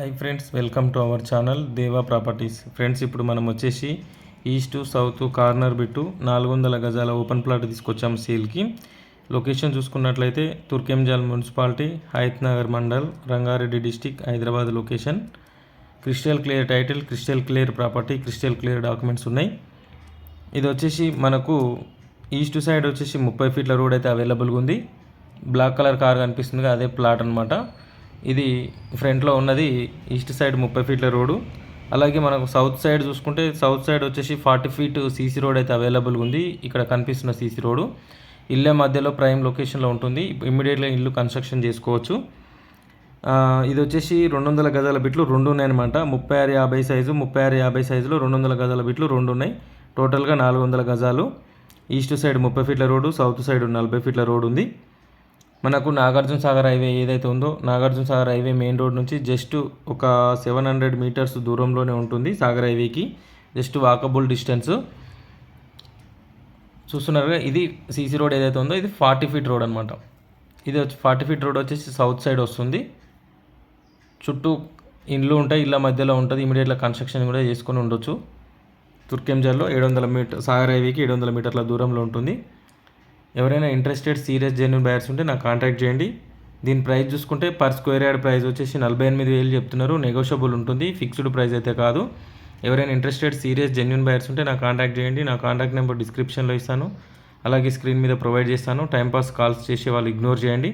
Hi friends welcome to our channel Deva properties friends ఇప్పుడు మనం వచ్చేసి ఈస్ట్ సౌత్ కార్నర్ బిట్టు నాలుగు వందల గజాల ఓపెన్ ప్లాట్ తీసుకొచ్చాము సేల్కి. లొకేషన్ చూసుకున్నట్లయితే Turkayamjal municipality Hayath Nagar mandal Rangareddy district Hyderabad location crystal clear title crystal clear property crystal clear documents ఉన్నాయి. ఇది వచ్చేసి మనకు ఈస్ట్ సైడ్ వచ్చేసి ముప్పై ఫీట్ల రోడ్ అయితే అవైలబుల్గా ఉంది. బ్లాక్ కలర్ కార్ కనిపిస్తుంది అదే ప్లాట్ అనమాట ఇది ఫ్రంట్లో ఉన్నది ఈస్ట్ సైడ్ ముప్పై ఫీట్ల రోడ్డు. అలాగే మనకు సౌత్ సైడ్ చూసుకుంటే సౌత్ సైడ్ వచ్చేసి ఫార్టీ ఫీట్ సీసీ రోడ్ అయితే అవైలబుల్గా ఉంది. ఇక్కడ కనిపిస్తున్న సీసీ రోడ్డు. ఇల్లే మధ్యలో ప్రైమ్ లొకేషన్లో ఉంటుంది. ఇమ్మీడియట్గా ఇల్లు కన్స్ట్రక్షన్ చేసుకోవచ్చు. ఇది వచ్చేసి రెండు వందల గజాల బిట్లు రెండు ఉన్నాయన్నమాట. ముప్పై ఆరు యాభై సైజు ముప్పై ఆరు యాభై సైజులో రెండు వందల గజాల బిట్లు రెండు ఉన్నాయి. టోటల్గా నాలుగు వందల గజాలు. ఈస్ట్ సైడ్ ముప్పై ఫీట్ల రోడ్డు సౌత్ సైడ్ నలభై ఫీట్ల రోడ్ ఉంది. మనకు నాగార్జున సాగర్ హైవే ఏదైతే ఉందో Nagarjuna Sagar highway main road నుంచి జస్ట్ ఒక సెవెన్ హండ్రెడ్ మీటర్స్ దూరంలోనే ఉంటుంది సాగర్ హైవేకి. Just walkable distance. చూస్తున్నారుగా ఇది సీసీ రోడ్ ఏదైతే ఉందో ఇది ఫార్టీ ఫీట్ రోడ్ అనమాట ఇది వచ్చి ఫార్టీ ఫీట్ రోడ్ వచ్చేసి సౌత్ సైడ్ వస్తుంది. చుట్టూ ఇండ్లు ఉంటాయి ఇళ్ళ మధ్యలో ఉంటుంది ఇమీడియట్గా కన్స్ట్రక్షన్ కూడా చేసుకొని ఉండొచ్చు. తుర్కెంజర్లో ఏడు వందల మీటర్ సాగర్ హైవేకి ఏడు వందల మీటర్ల దూరంలో ఉంటుంది. ఎవరైనా ఇంట్రెస్టెడ్ సీరియస్ జెన్యున్ బయర్స్ ఉంటే నాకు కాంటాక్ట్ చేయండి. దీని ప్రైస్ చూసుకుంటే పర్ స్క్వేర్ యార్డ్ ప్రైస్ వచ్చేసి నలభై ఎనిమిది వేలు చెప్తున్నారు. నెగోషియబుల్ ఉంటుంది. ఫిక్స్డ్ ప్రైస్ అయితే కాదు. ఎవరైనా ఇంట్రెస్టెడ్ సీరియస్ జెన్యున్ బయర్స్ ఉంటే నాకు కాంటాక్ట్ చేయండి. నా కాంటాక్ట్ నెంబర్ డిస్క్రిప్షన్లో ఇస్తాను. అలాగే స్క్రీన్ మీద ప్రొవైడ్ చేస్తాను. టైంపాస్ కాల్స్ చేసే వాళ్ళు ఇగ్నోర్ చేయండి.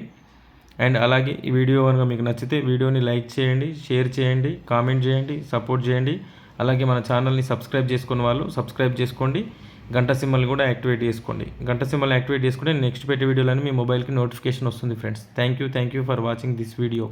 అండ్ అలాగే ఈ వీడియో కనుక మీకు నచ్చితే వీడియోని లైక్ చేయండి షేర్ చేయండి కామెంట్ చేయండి సపోర్ట్ చేయండి. అలాగే మన ఛానల్ని సబ్స్క్రైబ్ చేసుకున్న వాళ్ళు సబ్స్క్రైబ్ చేసుకోండి. గంట సింబల్ని కూడా యాక్టివేట్ చేసుకోండి. గంట సింబల్ యాక్టివేట్ చేసుకుంటే నెక్స్ట్ పెట్టే వీడియోలని మీ మొబైల్కి నోటిఫికేషన్ వస్తుంది friends. Thank you thank you for watching this video.